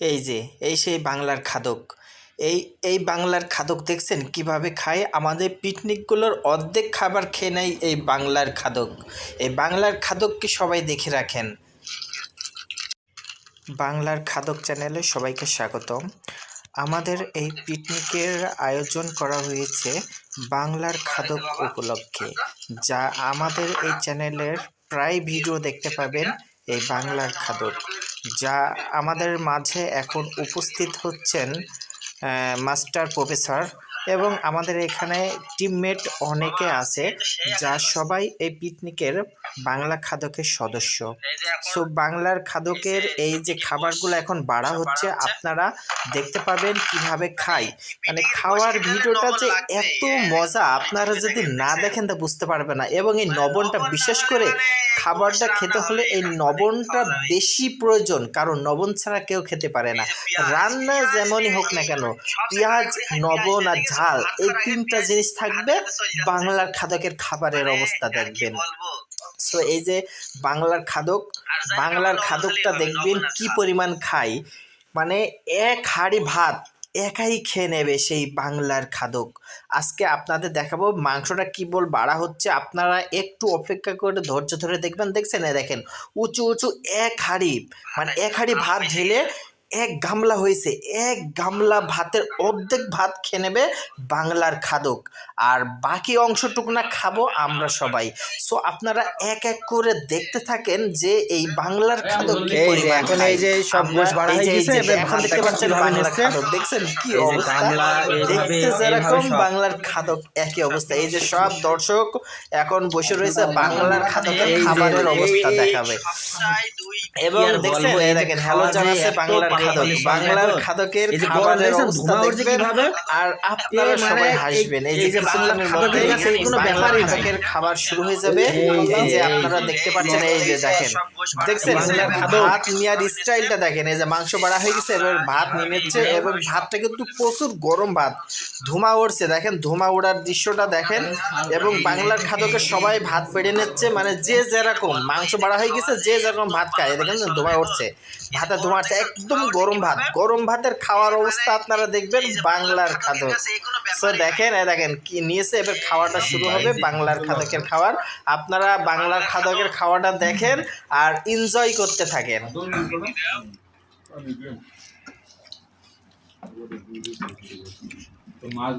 এই যে, এই সেই বাংলার খাদক। এই এই বাংলার খাদক দেখছেন? কীভাবে খায়? আমাদের পিকনিকগুলোর অর্ধেক খাবার খেয়ে নেয় এই বাংলার খাদক। এই বাংলার খাদককে সবাই দেখে রাখেন? বাংলার খাদক চ্যানেলে সবাইকে স্বাগতম। আমাদের এই পিকনিকের আয়োজন করা হয়েছে বাংলার খাদক উপলক্ষে, যা আমাদের এই চ্যানেলের প্রায় ভিডিও দেখতে পাবেন। এই বাংলার খাদক, যা আমাদের মাঝে এখন উপস্থিত হচ্ছেন মাস্টার প্রফেসর এবং আমাদের এখানে টিমমেট অনেকে আছে, যা সবাই এই পিকনিকের বাংলা খাদকের সদস্য। সো বাংলার খাদকের এই যে খাবারগুলো এখন বাড়া হচ্ছে আপনারা দেখতে পাবেন কীভাবে খাই। মানে খাওয়ার ভিডিওটা যে এত মজা আপনারা যদি না দেখেন তা বুঝতে পারবে না। এবং এই লবণটা বিশেষ করে খাবারটা খেতে হলে এই লবণটা বেশি প্রয়োজন কারণ লবণ ছাড়া কেউ খেতে পারে না। রান্না যেমনই হোক না কেন পেঁয়াজ লবণ আর ঝাল এই তিনটা জিনিস থাকবে বাংলার খাদকের খাবারের অবস্থা দেখবেন। সো এই যে বাংলার খাদক বাংলার খাদকটা দেখবেন কি পরিমাণ খাই মানে এক হাঁড়ি ভাত একাই খেয়ে নেবে সেই বাংলার খাদক। আজকে আপনাদের দেখাবো মাংসটা কি বল বাড়া হচ্ছে। আপনারা একটু অপেক্ষা করে ধৈর্য ধরে দেখবেন। দেখছেন? দেখেন উঁচু উঁচু এক হাঁড়ি মানে এক হাঁড়ি ভাত ঢেলে এক গামলা হয়েছে। এক গামলা ভাতের অর্ধেক ভাত খেয়ে নেবে বাংলার খাদক। আর বাকি অংশটুকু না খাব আমরা সবাই। সো আপনারা এক এক করে দেখতে থাকেন যে এই বাংলার খাদক কি এই যে পরিমাণ এখন এই যে সব গোশ বাড়া হয়ে গেছে, এখন দেখতে পাচ্ছেন বাংলার খাদক। দেখছেন কি অবস্থা? দেখতে যেরকম বাংলার খাদক একই অবস্থা। এই যে সব দর্শক এখন বসে রয়েছে বাংলার খাদকের খাবারের অবস্থা দেখাবে। এবং দেখছেন এই এই দেখেন হ্যালো জানাচ্ছে বাংলার খাদক বাংলার খাদকের এই যে গরম খাবারের অবস্থা দেখবেন আর আপনারা মানে সবাই হাসবেন। এই যে বাংলার খাদকের কাছে কোনো ব্যাপারই খাদকের খাবার শুরু হয়ে যাবে। এই যে- আপনারা দেখতে পাচ্ছেন এই যে দেখেন। দেখছেন ভাত নেওয়ার স্টাইলটা দেখেন। এই যে মাংস বাড়া হয়ে গেছে এবার ভাত নেমেছে এবং ভাতটা কিন্তু প্রচুর গরম ভাত। ধুমা উড়ছে দেখেন ধুমা ওড়ার দৃশ্যটা দেখেন। এবং বাংলার খাদকে সবাই ভাত বেড়ে নিচ্ছে মানে যে যেরকম মাংস বাড়া হয়ে গেছে যে যেরকম ভাত খায় দেখেন ধোঁয়া উঠছে ভাতে ধোঁয়া একদম গরম ভাত। গরম ভাতের খাওয়ার অবস্থা আপনারা দেখবেন বাংলার খাদক। সো দেখেন এই দেখেন কি নিয়েছে এবার খাওয়াটা শুরু হবে বাংলার খাদকের খাওয়ার। আপনারা বাংলার খাদকের খাওয়াটা দেখেন আর এনজয় করতে থাকেন। তো মাছ